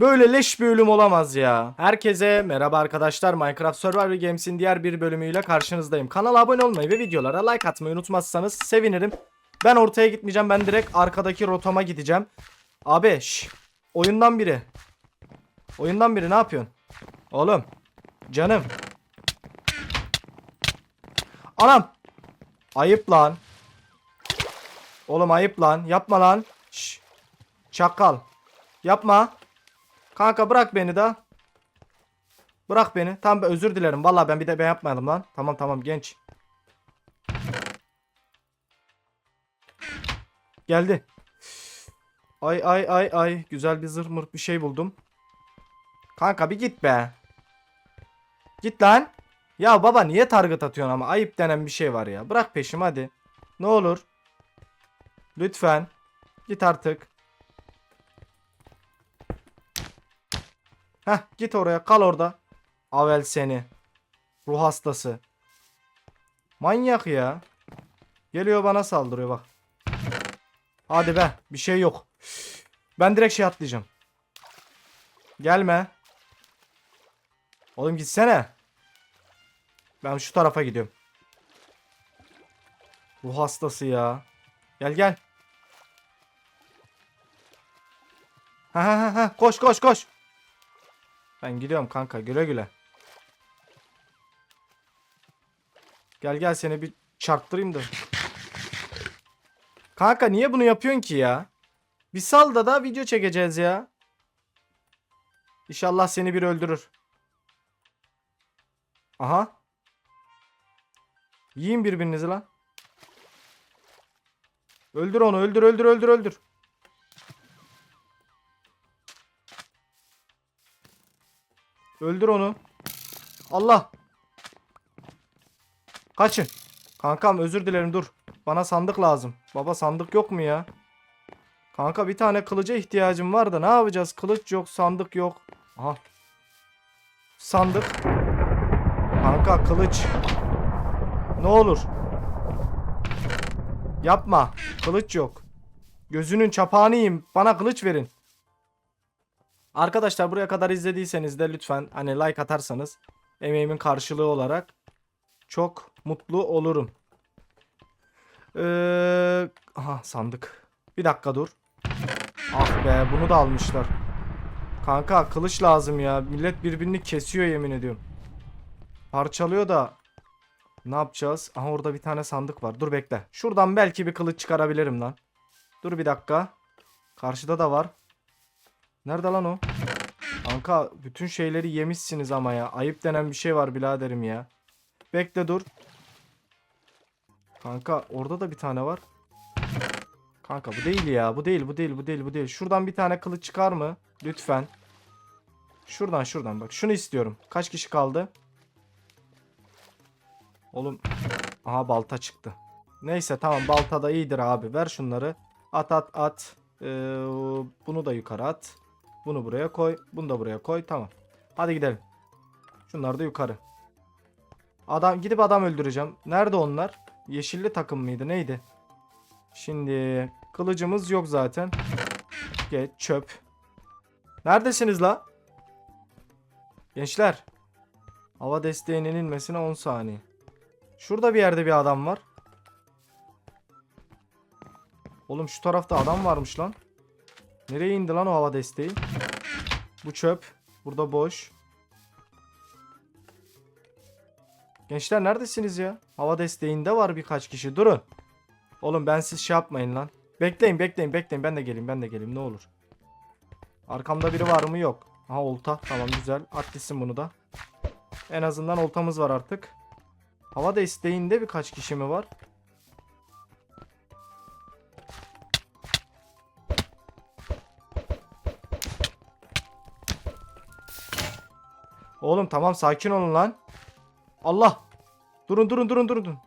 Böyle leş bir ölüm olamaz ya. Herkese merhaba arkadaşlar. Minecraft Survival Games'in diğer bir bölümüyle karşınızdayım. Kanala abone olmayı ve videolara like atmayı unutmazsanız sevinirim. Ben ortaya gitmeyeceğim. Ben direkt arkadaki rotama gideceğim. Abi şş, oyundan biri. Oyundan biri ne yapıyorsun? Oğlum. Canım. Anam. Ayıp lan. Oğlum ayıp lan. Yapma lan. Şş. Çakal. Yapma. Kanka bırak beni de. Bırak beni. Tamam ben özür dilerim. Vallahi ben bir de ben yapmadım lan. Tamam tamam genç. Geldi. Ay ay ay ay. Güzel bir zırh bir şey buldum. Kanka bir git be. Git lan. Ya baba niye target atıyorsun ama ayıp denen bir şey var ya. Bırak peşimi hadi. Ne olur. Lütfen. Git artık. Heh git oraya kal orada. Avel seni. Ruh hastası. Manyak ya. Geliyor bana saldırıyor bak. Hadi be bir şey yok. Ben direkt şey atlayacağım. Gelme. Oğlum gitsene. Ben şu tarafa gidiyorum. Ruh hastası ya. Gel gel. Ha ha ha koş koş koş. Ben gidiyorum kanka güle güle. Gel gel seni bir çarptırayım da. Kanka niye bunu yapıyorsun ki ya? Bir sal da da video çekeceğiz ya. İnşallah seni bir öldürür. Aha. Yiyin birbirinizi lan. Öldür onu öldür öldür öldür öldür. Öldür onu. Allah. Kaçın. Kankam özür dilerim dur. Bana sandık lazım. Baba sandık yok mu ya? Kanka bir tane kılıca ihtiyacım var da ne yapacağız? Kılıç yok, sandık yok. Aha. Sandık. Kanka kılıç. Ne olur. Yapma. Kılıç yok. Gözünün çapağını. Bana kılıç verin. Arkadaşlar buraya kadar izlediyseniz de lütfen hani like atarsanız emeğimin karşılığı olarak çok mutlu olurum. Ee, aha sandık. Bir dakika dur. Ah be bunu da almışlar. Kanka kılıç lazım ya. Millet birbirini kesiyor yemin ediyorum. Parçalıyor da ne yapacağız? Aha orada bir tane sandık var. Dur bekle. Şuradan belki bir kılıç çıkarabilirim lan. Dur bir dakika. Karşıda da var. Nerede lan o? Kanka bütün şeyleri yemişsiniz ama ya. Ayıp denen bir şey var biraderim ya. Bekle dur. Kanka orada da bir tane var. Kanka bu değil ya. Bu değil bu değil bu değil bu değil. Şuradan bir tane kılıç çıkar mı? Lütfen. Şuradan şuradan bak. Şunu istiyorum. Kaç kişi kaldı? Oğlum. Aha balta çıktı. Neyse tamam balta da iyidir abi. Ver şunları. At at at. Ee, bunu da yukarı at. Bunu buraya koy. Bunu da buraya koy. Tamam. Hadi gidelim. Şunlar da yukarı. Adam gidip adam öldüreceğim. Nerede onlar? Yeşilli takım mıydı? Neydi? Şimdi kılıcımız yok zaten. Geç çöp. Neredesiniz la? Gençler. Hava desteğinin inmesine 10 saniye. Şurada bir yerde bir adam var. Oğlum şu tarafta adam varmış lan. Nereye indi lan o hava desteği? Bu çöp. Burada boş. Gençler neredesiniz ya? Hava desteğinde var birkaç kişi. Durun. Oğlum ben siz şey yapmayın lan. Bekleyin bekleyin bekleyin. Ben de geleyim ben de geleyim ne olur. Arkamda biri var mı? Yok. Aha olta. Tamam güzel. At bunu da. En azından oltamız var artık. Hava desteğinde birkaç kişi mi var? Oğlum tamam sakin olun lan. Allah. Durun durun durun durun.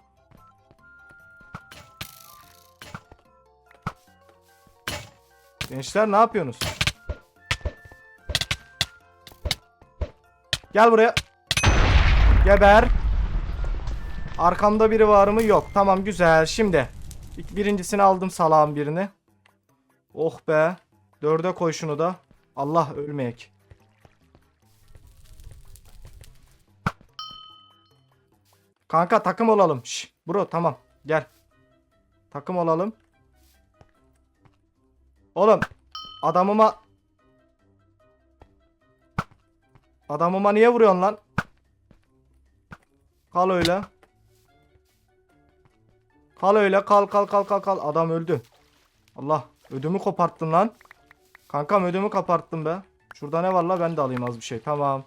Gençler ne yapıyorsunuz? Gel buraya. Geber. Arkamda biri var mı? Yok. Tamam güzel. Şimdi. Birincisini aldım salağın birini. Oh be. Dörde koy şunu da. Allah ölmeyek. Kanka takım olalım. Şş, bro tamam gel. Takım olalım. Oğlum adamıma Adamıma niye vuruyorsun lan? Kal öyle. Kal öyle kal kal kal kal kal. Adam öldü. Allah ödümü koparttın lan. Kankam ödümü koparttın be. Şurada ne var la ben de alayım az bir şey. Tamam.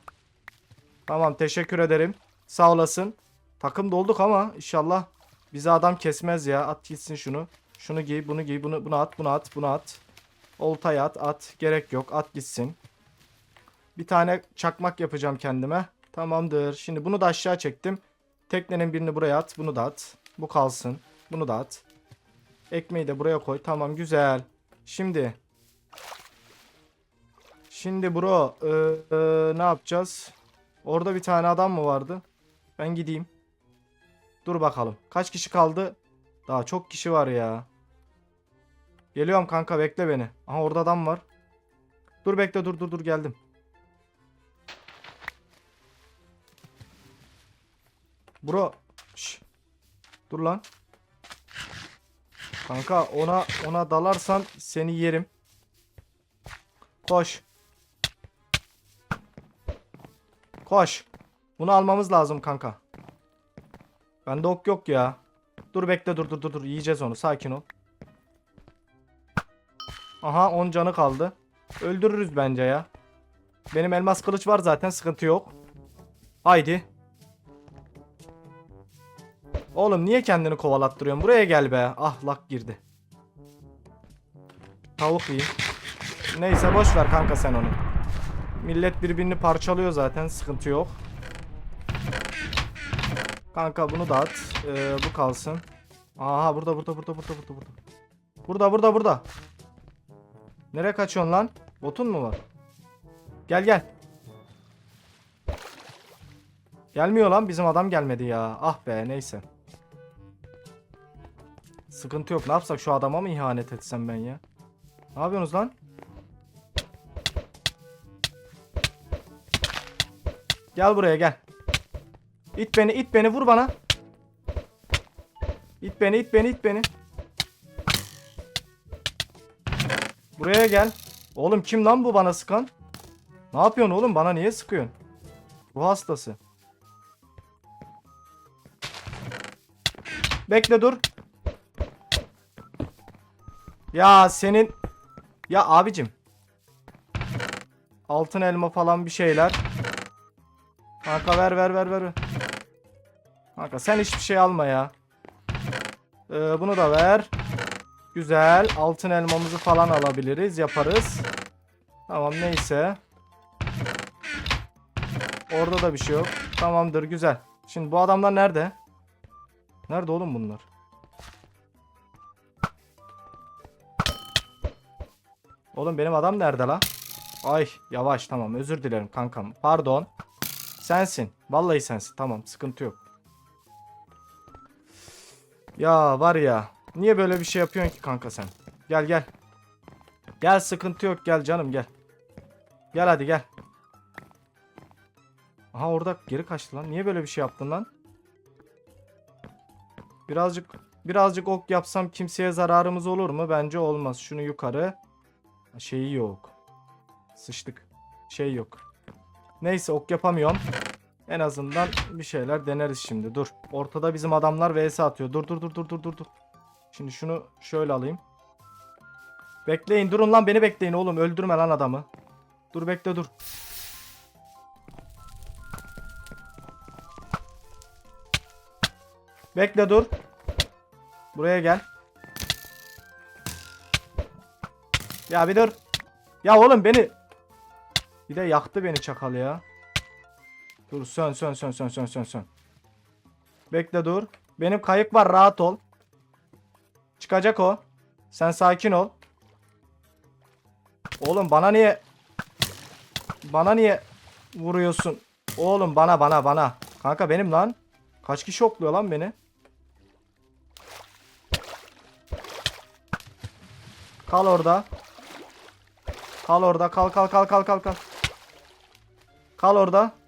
Tamam teşekkür ederim. Sağ olasın. Takım dolduk ama inşallah bize adam kesmez ya. At gitsin şunu. Şunu giy, bunu giy, bunu bunu at, bunu at, bunu at. Oltaya at, at. Gerek yok. At gitsin. Bir tane çakmak yapacağım kendime. Tamamdır. Şimdi bunu da aşağı çektim. Teknenin birini buraya at. Bunu da at. Bu kalsın. Bunu da at. Ekmeği de buraya koy. Tamam güzel. Şimdi. Şimdi bro. eee, eee, ne yapacağız? Orada bir tane adam mı vardı? Ben gideyim. Dur bakalım. Kaç kişi kaldı? Daha çok kişi var ya. Geliyorum kanka bekle beni. Aha orada adam var. Dur bekle dur dur dur geldim. Bro. Şş. Dur lan. Kanka ona ona dalarsan seni yerim. Koş. Koş. Bunu almamız lazım kanka. Bende ok yok ya. Dur bekle dur dur dur dur. Yiyeceğiz onu. Sakin ol. Aha 10 canı kaldı. Öldürürüz bence ya. Benim elmas kılıç var zaten sıkıntı yok. Haydi. Oğlum niye kendini kovalattırıyorsun? Buraya gel be. Ah lak girdi. Tavuk yiyeyim. Neyse boş ver kanka sen onu. Millet birbirini parçalıyor zaten sıkıntı yok. Kanka bunu da at. Ee, bu kalsın. Aha burada burada burada burada burada burada. Burada burada burada. Nereye kaçıyorsun lan? Botun mu var? Gel gel. Gelmiyor lan bizim adam gelmedi ya. Ah be neyse. Sıkıntı yok. Ne yapsak şu adama mı ihanet etsem ben ya? Ne yapıyorsunuz lan? Gel buraya gel. İt beni, it beni, vur bana. İt beni, it beni, it beni. Buraya gel. Oğlum kim lan bu bana sıkan? Ne yapıyorsun oğlum? Bana niye sıkıyorsun? Bu hastası. Bekle dur. Ya senin... Ya abicim. Altın elma falan bir şeyler. Kanka ver ver ver ver. Kanka sen hiçbir şey alma ya. Ee, bunu da ver. Güzel. Altın elmamızı falan alabiliriz. Yaparız. Tamam neyse. Orada da bir şey yok. Tamamdır güzel. Şimdi bu adamlar nerede? Nerede oğlum bunlar? Oğlum benim adam nerede la? Ay yavaş tamam özür dilerim kankam. Pardon. Sensin. Vallahi sensin. Tamam sıkıntı yok. Ya var ya. Niye böyle bir şey yapıyorsun ki kanka sen? Gel gel. Gel sıkıntı yok gel canım gel. Gel hadi gel. Aha orada geri kaçtı lan. Niye böyle bir şey yaptın lan? Birazcık birazcık ok yapsam kimseye zararımız olur mu? Bence olmaz. Şunu yukarı. Şeyi yok. Sıçtık. Şey yok. Neyse ok yapamıyorum. En azından bir şeyler deneriz şimdi. Dur. Ortada bizim adamlar vs atıyor. Dur dur dur dur dur dur. Şimdi şunu şöyle alayım. Bekleyin durun lan beni bekleyin oğlum. Öldürme lan adamı. Dur bekle dur. Bekle dur. Buraya gel. Ya bir dur. Ya oğlum beni. Bir de yaktı beni çakal ya. Dur sön sön sön sön sön sön sön. Bekle dur. Benim kayık var rahat ol. Çıkacak o. Sen sakin ol. Oğlum bana niye bana niye vuruyorsun? Oğlum bana bana bana. Kanka benim lan. Kaç kişi okluyor lan beni? Kal orada. Kal orada. Kal kal kal kal kal kal. Kal orada.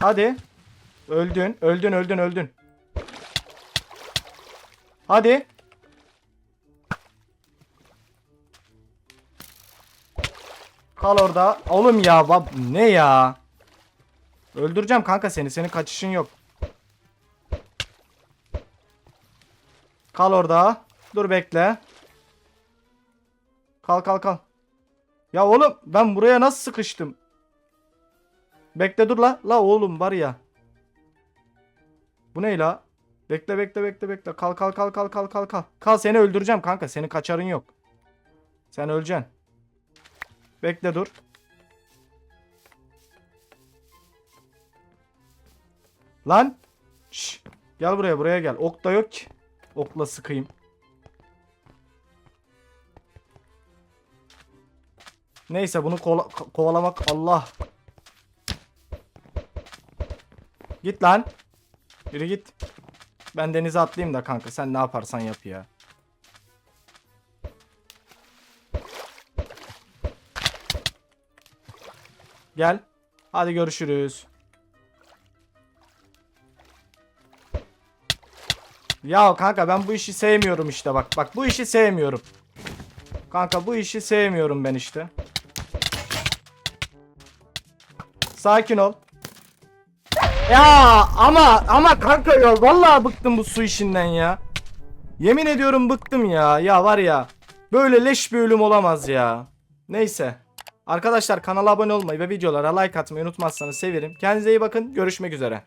Hadi. Öldün. Öldün öldün öldün. Hadi. Kal orada. Oğlum ya bab- ne ya? Öldüreceğim kanka seni. Senin kaçışın yok. Kal orada. Dur bekle. Kal kal kal. Ya oğlum ben buraya nasıl sıkıştım? Bekle dur la. La oğlum var ya. Bu ne la? Bekle bekle bekle bekle. Kal kal kal kal kal kal kal. Kal seni öldüreceğim kanka. Senin kaçarın yok. Sen öleceksin. Bekle dur. Lan. Şş. Gel buraya buraya gel. Ok da yok ki. Okla sıkayım. Neyse bunu kovalamak Allah. Git lan. Yürü git. Ben denize atlayayım da kanka sen ne yaparsan yap ya. Gel. Hadi görüşürüz. Ya kanka ben bu işi sevmiyorum işte bak. Bak bu işi sevmiyorum. Kanka bu işi sevmiyorum ben işte. Sakin ol. Ya ama ama kanka ya vallahi bıktım bu su işinden ya. Yemin ediyorum bıktım ya. Ya var ya. Böyle leş bir ölüm olamaz ya. Neyse. Arkadaşlar kanala abone olmayı ve videolara like atmayı unutmazsanız sevinirim. Kendinize iyi bakın. Görüşmek üzere.